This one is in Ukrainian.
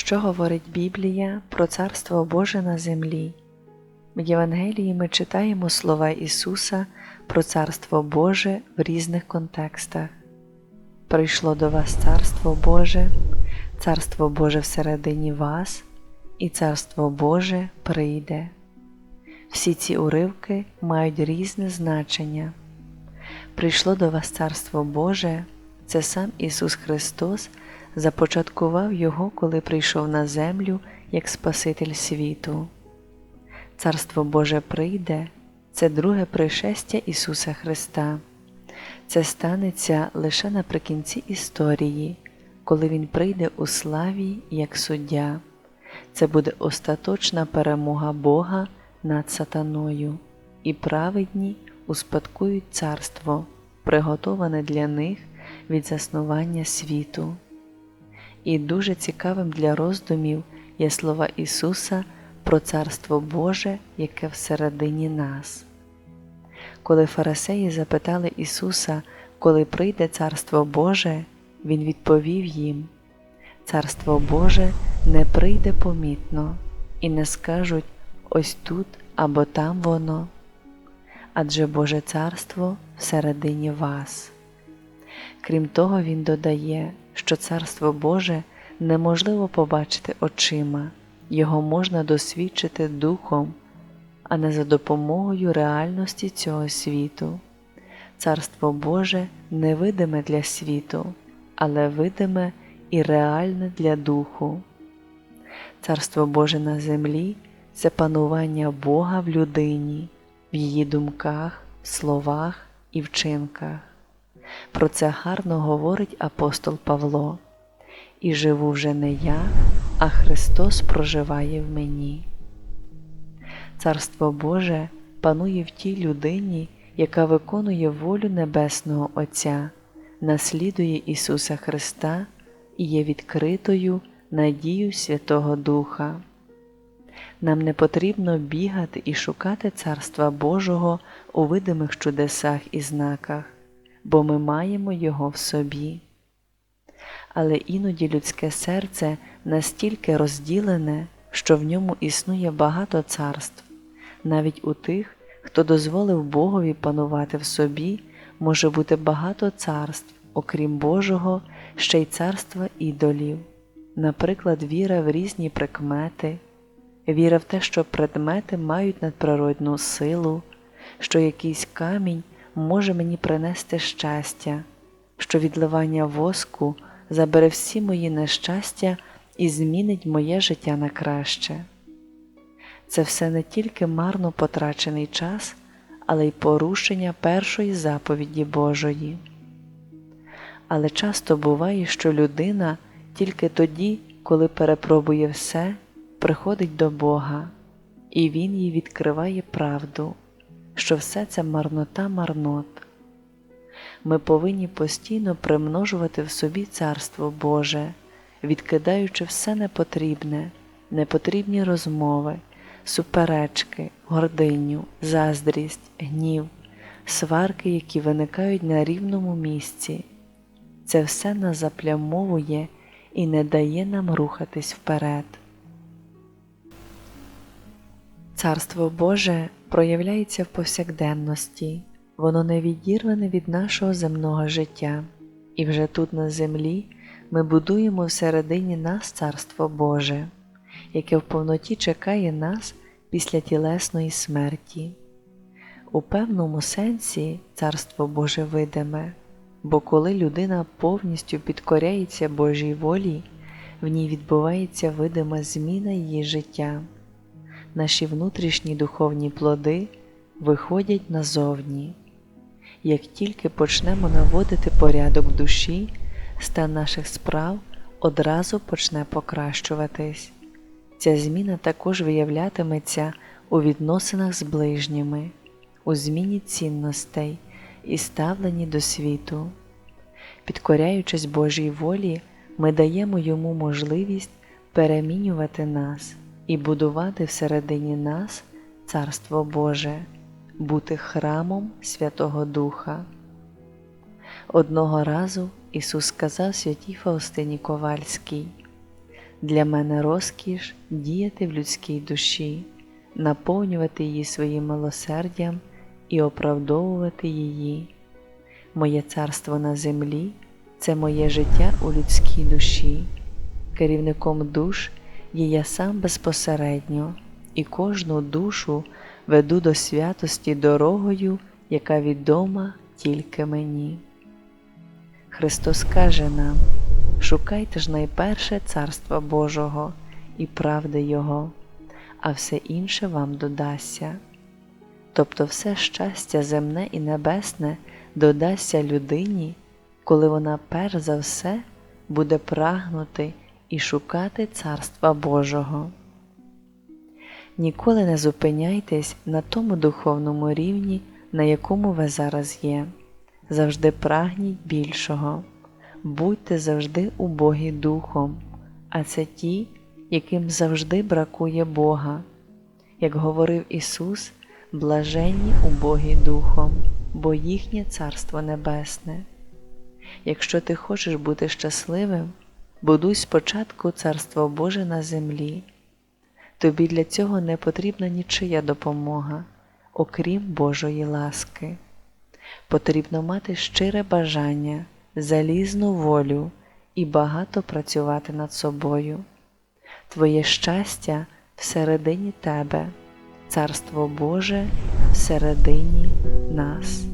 Що говорить Біблія про Царство Боже на землі? В Євангелії ми читаємо слова Ісуса про Царство Боже в різних контекстах. Прийшло до вас Царство Боже, Царство Боже всередині вас, і Царство Боже прийде. Всі ці уривки мають різне значення. Прийшло до вас Царство Боже, це сам Ісус Христос започаткував Його, коли прийшов на землю як Спаситель світу. Царство Боже прийде це друге пришестя Ісуса Христа. Це станеться лише наприкінці історії, коли Він прийде у славі як суддя. Це буде остаточна перемога Бога над сатаною, і праведні успадкують царство, приготоване для них від заснування світу. І дуже цікавим для роздумів є слова Ісуса про Царство Боже, яке всередині нас. Коли фарисеї запитали Ісуса, коли прийде Царство Боже, Він відповів їм: Царство Боже не прийде помітно, і не скажуть ось тут або там воно, адже Боже Царство всередині вас. Крім того, Він додає, що Царство Боже неможливо побачити очима, його можна досвідчити духом, а не за допомогою реальності цього світу. Царство Боже невидиме для світу, але видиме і реальне для духу. Царство Боже на землі це панування Бога в людині, в її думках, словах і вчинках. Про це гарно говорить апостол Павло. І живу вже не я, а Христос проживає в мені. Царство Боже панує в тій людині, яка виконує волю Небесного Отця, наслідує Ісуса Христа і є відкритою надію Святого Духа. Нам не потрібно бігати і шукати Царства Божого у видимих чудесах і знаках, бо ми маємо Його в собі. Але іноді людське серце настільки розділене, що в ньому існує багато царств, навіть у тих, хто дозволив Богові панувати в собі, може бути багато царств, окрім Божого, ще й царства ідолів, наприклад, віра в різні прикмети, віра в те, що предмети мають надприродну силу, що якийсь камінь може мені принести щастя, що відливання воску забере всі мої нещастя і змінить моє життя на краще. Це все не тільки марно потрачений час, але й порушення першої заповіді Божої. Але часто буває, що людина тільки тоді, коли перепробує все, приходить до Бога, і Він їй відкриває правду, що все це марнота марнот. Ми повинні постійно примножувати в собі Царство Боже, відкидаючи все непотрібне, непотрібні розмови, суперечки, гординю, заздрість, гнів, сварки, які виникають на рівному місці. Це все нас заплямовує і не дає нам рухатись вперед. Царство Боже проявляється в повсякденності, воно не відірване від нашого земного життя, і вже тут на землі ми будуємо всередині нас Царство Боже, яке в повноті чекає нас після тілесної смерті. У певному сенсі Царство Боже видиме, бо коли людина повністю підкоряється Божій волі, в ній відбувається видима зміна її життя. Наші внутрішні духовні плоди виходять назовні. Як тільки почнемо наводити порядок в душі, стан наших справ одразу почне покращуватись. Ця зміна також виявлятиметься у відносинах з ближніми, у зміні цінностей і ставленні до світу. Підкоряючись Божій волі, ми даємо йому можливість перемінювати нас і будувати всередині нас Царство Боже, бути храмом Святого Духа. Одного разу Ісус сказав святій Фаустині Ковальській: Для мене розкіш діяти в людській душі, наповнювати її своїм милосердям і оправдовувати її. Моє царство на землі це моє життя у людській душі. Керівником душ я сам безпосередньо, і кожну душу веду до святості дорогою, яка відома тільки мені. Христос каже нам: шукайте ж найперше Царства Божого і правди Його, а все інше вам додасться. Тобто все щастя земне і небесне додасться людині, коли вона перш за все буде прагнути і шукати Царства Божого. Ніколи не зупиняйтесь на тому духовному рівні, на якому ви зараз є. Завжди прагніть більшого, будьте завжди убогі духом, а це ті, яким завжди бракує Бога. Як говорив Ісус, блаженні убогі духом, бо їхнє Царство Небесне. Якщо ти хочеш бути щасливим, будуй спочатку Царство Боже на землі. Тобі для цього не потрібна нічия допомога, окрім Божої ласки. Потрібно мати щире бажання, залізну волю і багато працювати над собою. Твоє щастя всередині тебе, Царство Боже всередині нас.